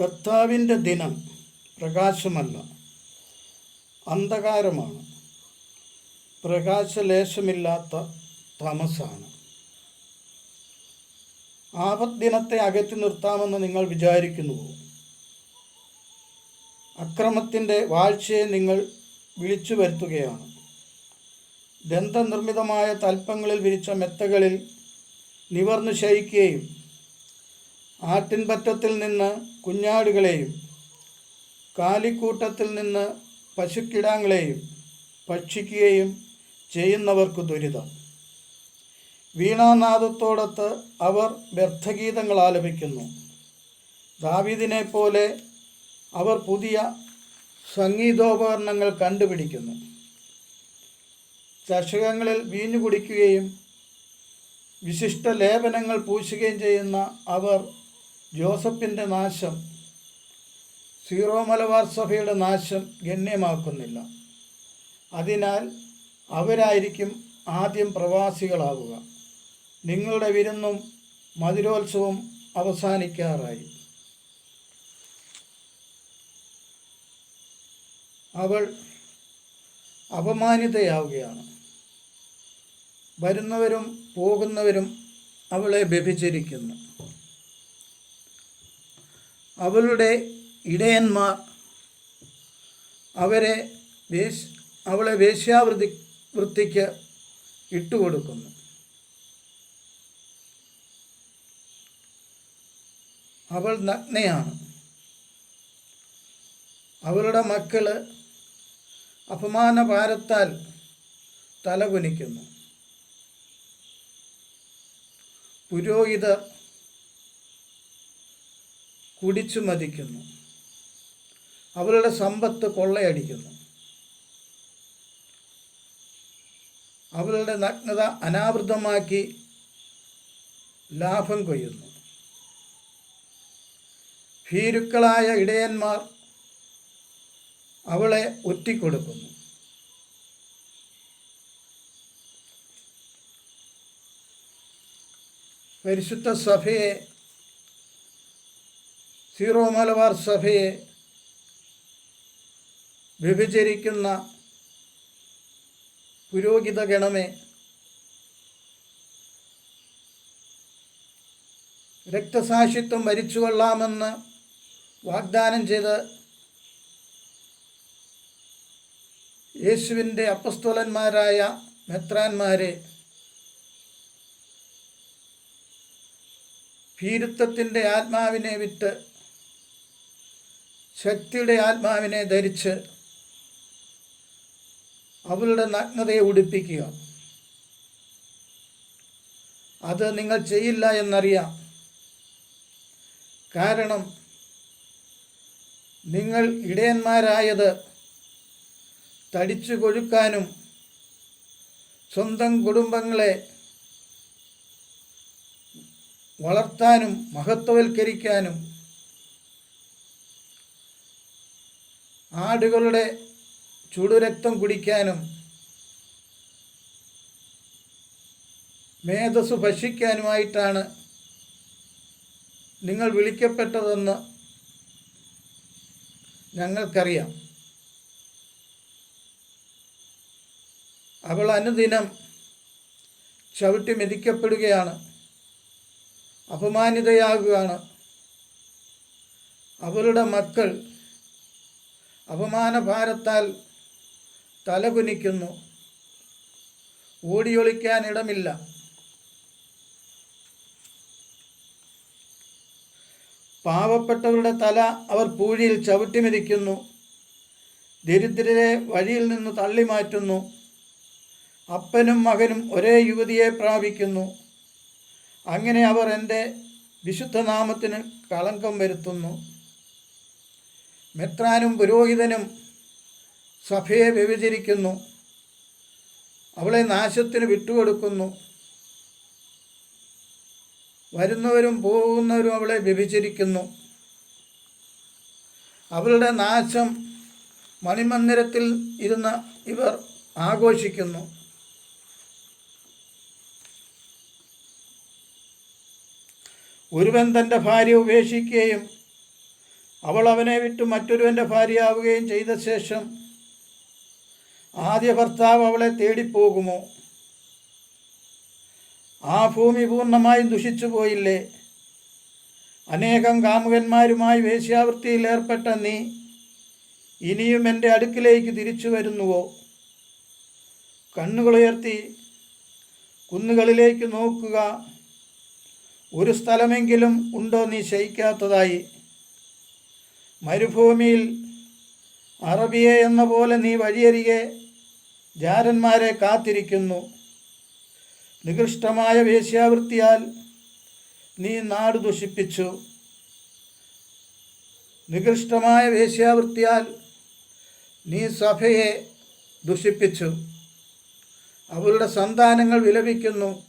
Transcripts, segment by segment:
കർത്താവിന്റെ ദിനം പ്രകാശമല്ല അന്ധകാരമാണ്. പ്രകാശലേശമില്ലാത്ത തമസാണ്. ആപദ്ദിനത്തെ അകറ്റി നിർത്താമെന്ന് നിങ്ങൾ വിചാരിക്കുന്നുവോ? അക്രമത്തിന്റെ വാഴ്ചയെ നിങ്ങൾ വിളിച്ചു വരുത്തുകയാണ്. ദന്തനിർമ്മിതമായ തൽപ്പങ്ങളിൽ വിരിച്ച മെത്തകളിൽ നിവർന്നു ശയിക്കുകയും ആട്ടിൻപറ്റത്തിൽ നിന്ന് കുഞ്ഞാടുകളെയും കാലിക്കൂട്ടത്തിൽ നിന്ന് പശുക്കിടാങ്ങളെയും ഭക്ഷിക്കുകയും ചെയ്യുന്നവർക്ക് ദുരിതം. വീണാനാദത്തോടത്ത് അവർ വ്യർത്ഥഗീതങ്ങൾ ആലപിക്കുന്നു. ദാവീദിനെ പോലെ അവർ പുതിയ സംഗീതോപകരണങ്ങൾ കണ്ടുപിടിക്കുന്നു. ചഷകങ്ങളിൽ വീഞ്ഞു കുടിക്കുകയും വിശിഷ്ട ലേപനങ്ങൾ പൂശുകയും ചെയ്യുന്ന അവർ ജോസഫിന്റെ നാശം സീറോ മലബാർ സഭയുടെ നാശം ഗണ്യമാക്കുന്നില്ല. അതിനാൽ അവരായിരിക്കും ആദ്യം പ്രവാസികളാവുക. നിങ്ങളുടെ വിരുന്നും മധുരോത്സവം അവസാനിക്കാറായി. അവൾ അപമാനിതയാവുകയാണ്. വരുന്നവരും പോകുന്നവരും അവളെ വ്യഭിചരിക്കുന്നു. അവളുടെ ഇടയന്മാർ അവരെ വേശ് അവളെ വേശ്യാവൃത്തി വൃത്തിക്ക് ഇട്ടുകൊടുക്കുന്നു. അവൾ നഗ്നയാണ്. അവളുടെ മക്കൾ അപമാനഭാരത്താൽ തലകുനിക്കുന്നു. പുരോഹിതർ കുടിച്ചു മതിക്കുന്നു. അവരുടെ സമ്പത്ത് കൊള്ളയടിക്കുന്നു. അവരുടെ നഗ്നത അനാവൃതമാക്കി ലാഭം കൊയ്യുന്നു. ഭീരുക്കളായ ഇടയന്മാർ അവളെ ഒറ്റിക്കൊടുക്കുന്നു. പരിശുദ്ധ സഭയെ സീറോ മലബാർ സഭയെ വിഭജിക്കുന്ന പുരോഹിത ഗണമേ രക്തസാക്ഷിത്വം ഭരിച്ചുകൊള്ളാമെന്ന് വാഗ്ദാനം ചെയ്ത് യേശുവിന്റെ അപ്പസ്തോലന്മാരായ മെത്രാന്മാരെ ഭീരുത്വത്തിന്റെ ആത്മാവിനെ വിട്ട് ശക്തിയുടെ ആത്മാവിനെ ധരിച്ച് അവളുടെ നഗ്നതയെ ഉടുപ്പിക്കുക. അത് നിങ്ങൾ ചെയ്യില്ല എന്നറിയാം. കാരണം നിങ്ങൾ ഇടയന്മാരായത് തടിച്ചു കൊഴുക്കാനും സ്വന്തം കുടുംബങ്ങളെ വളർത്താനും മഹത്വവൽക്കരിക്കാനും ആടുകളുടെ ചുടുരക്തം കുടിക്കാനും മേധസ് ഭക്ഷിക്കാനുമായിട്ടാണ് നിങ്ങൾ വിളിക്കപ്പെട്ടതെന്ന് ഞങ്ങൾക്കറിയാം. അവൾ അനുദിനം ചവിട്ടി മെതിക്കപ്പെടുകയാണ്. അപമാനിതയാകുകയാണ്. അവളുടെ മക്കൾ അപമാനഭാരത്താൽ തലകുനിക്കുന്നു. ഓടിയൊളിക്കാനിടമില്ല. പാവപ്പെട്ടവരുടെ തല അവർ പൂഴിയിൽ ചവിട്ടി മെതിക്കുന്നു ദരിദ്രരെ വഴിയിൽ നിന്ന് തള്ളി മാറ്റുന്നു അപ്പനും മകനും ഒരേ യുവതിയെ പ്രാപിക്കുന്നു. അങ്ങനെ അവർ എന്റെ വിശുദ്ധനാമത്തിന് കളങ്കം വരുത്തുന്നു. മെത്രാനും പുരോഹിതനും സഭയെ വ്യഭിചരിക്കുന്നു. അവളെ നാശത്തിന് വിട്ടുകൊടുക്കുന്നു. വരുന്നവരും പോകുന്നവരും അവളെ വ്യഭിചരിക്കുന്നു. അവളുടെ നാശം മണിമന്ദിരത്തിൽ ഇരുന്ന് ഇവർ ആഘോഷിക്കുന്നു. ഒരുവൻ തന്റെ ഭാര്യ ഉപേക്ഷിക്കുകയും അവൾ അവനെ വിട്ട് മറ്റൊരുവന്റെ ഭാര്യയാവുകയും ചെയ്ത ശേഷം ആദ്യ ഭർത്താവ് അവളെ തേടിപ്പോകുമോ? ആ ഭൂമി പൂർണമായും ദുഷിച്ചു പോയില്ലേ? അനേകം കാമുകന്മാരുമായി വേശ്യാവൃത്തിയിൽ ഏർപ്പെട്ട നീ ഇനിയും എന്റെ അടുക്കിലേക്ക് തിരിച്ചു വരുന്നുവോ? കണ്ണുകളുയർത്തി കുന്നുകളിലേക്ക് നോക്കുക. ഒരു സ്ഥലമെങ്കിലും ഉണ്ടോ നീ ശയിക്കാത്തതായി? മരുഭൂമിയിൽ അറബിയെ എന്ന പോലെ നീ വഴിയരികെ ജാരന്മാരെ കാത്തിരിക്കുന്നു. നികൃഷ്ടമായ വേശ്യാവൃത്തിയാൽ നീ നാട് ദുഷിപ്പിച്ചു. നികൃഷ്ടമായ വേശ്യാവൃത്തിയാൽ നീ സഭയെ ദുഷിപ്പിച്ചു. അവളുടെ സന്താനങ്ങൾ വിലപിക്കുന്നു.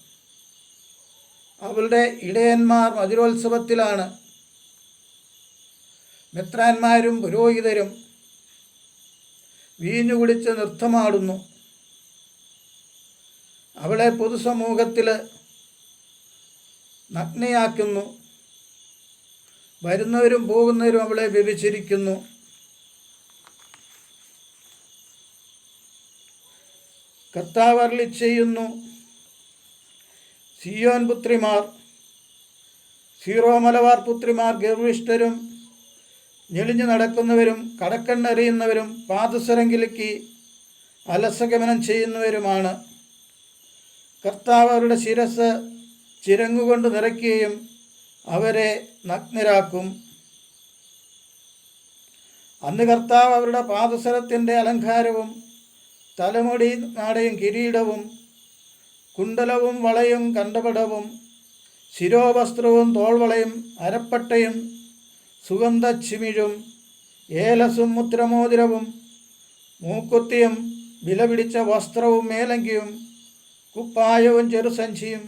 അവളുടെ ഇടയന്മാർ മധുരോത്സവത്തിലാണ്. മെത്രാന്മാരും പുരോഹിതരും വീഞ്ഞു കുടിച്ച് നൃത്തമാടുന്നു. അവളെ പൊതുസമൂഹത്തിൽ നഗ്നയാക്കുന്നു. വരുന്നവരും പോകുന്നവരും അവളെ വ്യഭിചരിക്കുന്നു. കർത്താവ് അരുളി ചെയ്യുന്നു സിയോൻ പുത്രിമാർ സീറോ മലബാർ പുത്രിമാർ ഗർവിഷ്ഠരും ഞെളിഞ്ഞു നടക്കുന്നവരും കടക്കണ്ണെറിയുന്നവരും പാദസരങ്കിലേക്ക് അലസഗമനം ചെയ്യുന്നവരുമാണ്. കർത്താവ് അവരുടെ ശിരസ് ചിരങ്ങുകൊണ്ട് നിറയ്ക്കുകയും അവരെ നഗ്നരാക്കും. അന്ന് കർത്താവ് അവരുടെ പാദസരത്തിന്റെ അലങ്കാരവും തലമുടി നാടയും കിരീടവും കുണ്ടലവും വളയും കണ്ടപടവും ശിരോവസ്ത്രവും തോൾവളയും അരപ്പട്ടയും സുഗന്ധച്ചിമിഴും ഏലസും മുദ്രമോതിരവും മൂക്കുത്തിയും വിലപിടിച്ച വസ്ത്രവും മേലങ്കിയും കുപ്പായവും ചെറുസഞ്ചിയും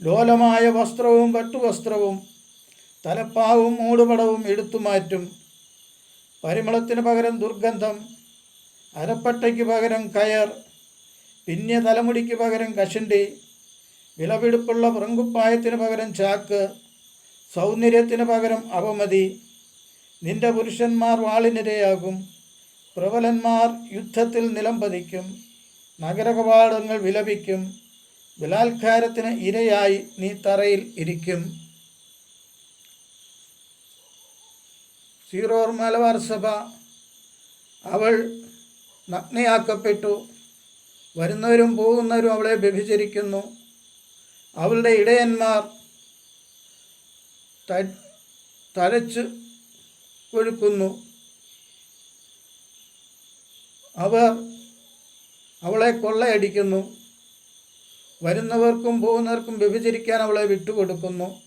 ലോലമായ വസ്ത്രവും പട്ടുവസ്ത്രവും തലപ്പാവും മൂടുപടവും എടുത്തു മാറ്റും. പരിമളത്തിന് പകരം ദുർഗന്ധം അരപ്പട്ടയ്ക്ക് പകരം കയർ പിന്നെ തലമുടിക്ക് പകരം കഷണ്ടി വിലപിടിപ്പുള്ള പ്രങ്കുപ്പായത്തിന് പകരം ചാക്ക് സൗന്ദര്യത്തിന് പകരം അപമതി നിന്റെ പുരുഷന്മാർ വാളിനിരയാകും. പ്രബലന്മാർ യുദ്ധത്തിൽ നിലം പതിക്കും. നഗരകവാടങ്ങൾ വിലപിക്കും. ബലാത്കാരത്തിന് ഇരയായി നീ തറയിൽ ഇരിക്കും. സീറോർ മലബാർ സഭ. അവൾ നഗ്നയാക്കപ്പെട്ടു. വരുന്നവരും പോകുന്നവരും അവളെ വ്യഭിചരിക്കുന്നു. അവളുടെ ഇടയന്മാർ ത- തഴച്ച് കൊഴുക്കുന്നു. അവർ അവളെ കൊള്ളയടിക്കുന്നു. വരുന്നവർക്കും പോകുന്നവർക്കും വ്യഭിചരിക്കാൻ അവളെ വിട്ടുകൊടുക്കുന്നു.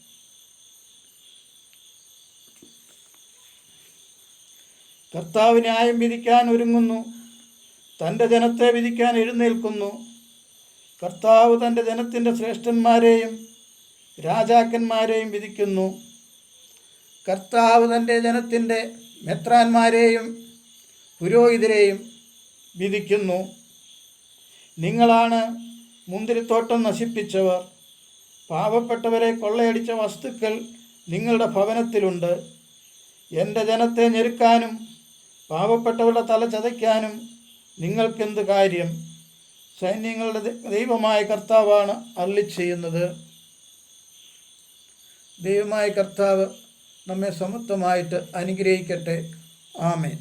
കർത്താവ് ന്യായം വിധിക്കാൻ ഒരുങ്ങുന്നു. തന്റെ ജനത്തെ വിധിക്കാൻ എഴുന്നേൽക്കുന്നു. കർത്താവ് തന്റെ ജനത്തിന്റെ ശ്രേഷ്ഠന്മാരെയും രാജാക്കന്മാരെയും വിധിക്കുന്നു. കർത്താവ് തന്റെ ജനത്തിന്റെ മെത്രാന്മാരെയും പുരോഹിതരെയും വിധിക്കുന്നു. നിങ്ങളാണ് മുന്തിരിത്തോട്ടം നശിപ്പിച്ചവർ. പാവപ്പെട്ടവരെ കൊള്ളയടിച്ച വസ്തുക്കൾ നിങ്ങളുടെ ഭവനത്തിലുണ്ട്. എന്റെ ജനത്തെ ഞെരുക്കാനും പാവപ്പെട്ടവരുടെ തല ചതയ്ക്കാനും നിങ്ങൾക്കെന്ത് കാര്യം? സൈന്യങ്ങളുടെ ദൈവമായ കർത്താവാണ് അള്ളി ചെയ്യുന്നത് ദൈവമായ കർത്താവ് നമ്മെ സമത്വമായിട്ട് അനുഗ്രഹിക്കട്ടെ. ആമേൻ.